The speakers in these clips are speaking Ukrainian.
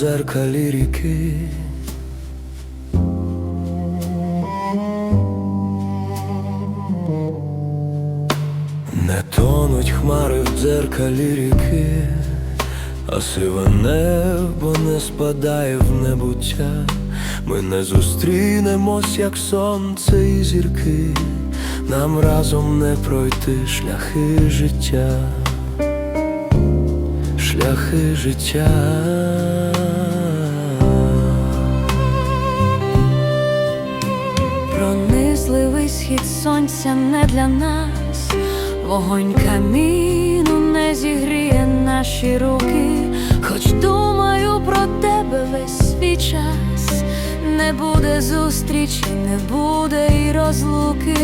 дзеркалі ріки. Не тонуть хмари в дзеркалі ріки, а сиве небо не спадає в небуття. Ми не зустрінемось, як сонце і зірки, нам разом не пройти шляхи життя, шляхи життя. Пронизливий схід сонця не для нас, вогонь каміну не зігріє наші руки, хоч думаю про тебе весь свій час, не буде зустрічі, не буде і розлуки,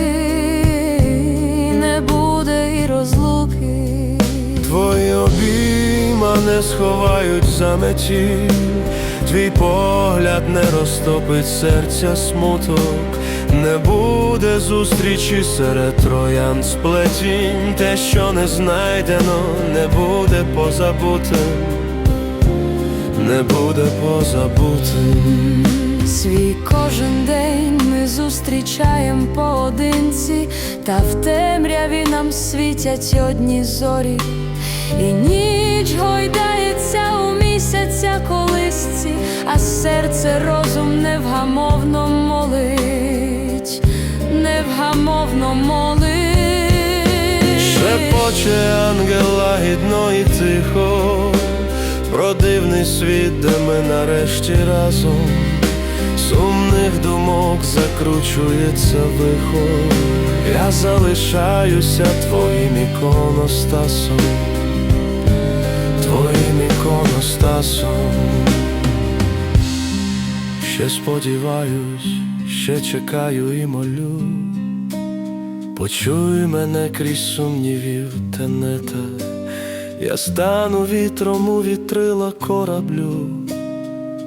сховають заметі, твій погляд не розтопить серця смуток, не буде зустрічі серед троян сплетінь, те, що не знайдено, не буде позабутим, не буде позабутим. Свій кожен день ми зустрічаєм поодинці, та в темряві нам світять одні зорі, і ніч гойдається серце розум невгамовно молить, невгамовно молить. Шепоче ангел лагідно і тихо, про дивний світ, де ми нарешті разом, сумних думок закручується вихор. Я залишаюся твоїм іконостасом, твоїм іконостасом. Ще сподіваюсь, ще чекаю і молю. Почуй мене крізь сумнівів тенета, я стану вітром у вітрила кораблю,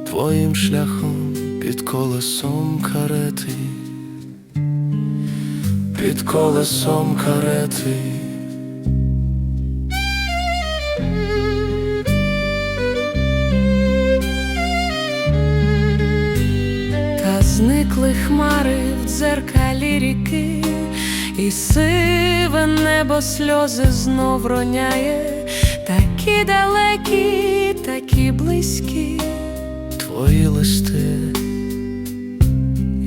твоїм шляхом під колесом карети, під колесом карети. Зникли хмари в дзеркалі ріки, і сиве небо сльози знов роняє, такі далекі, такі близькі. Твої листи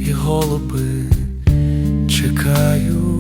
і голуби чекаю.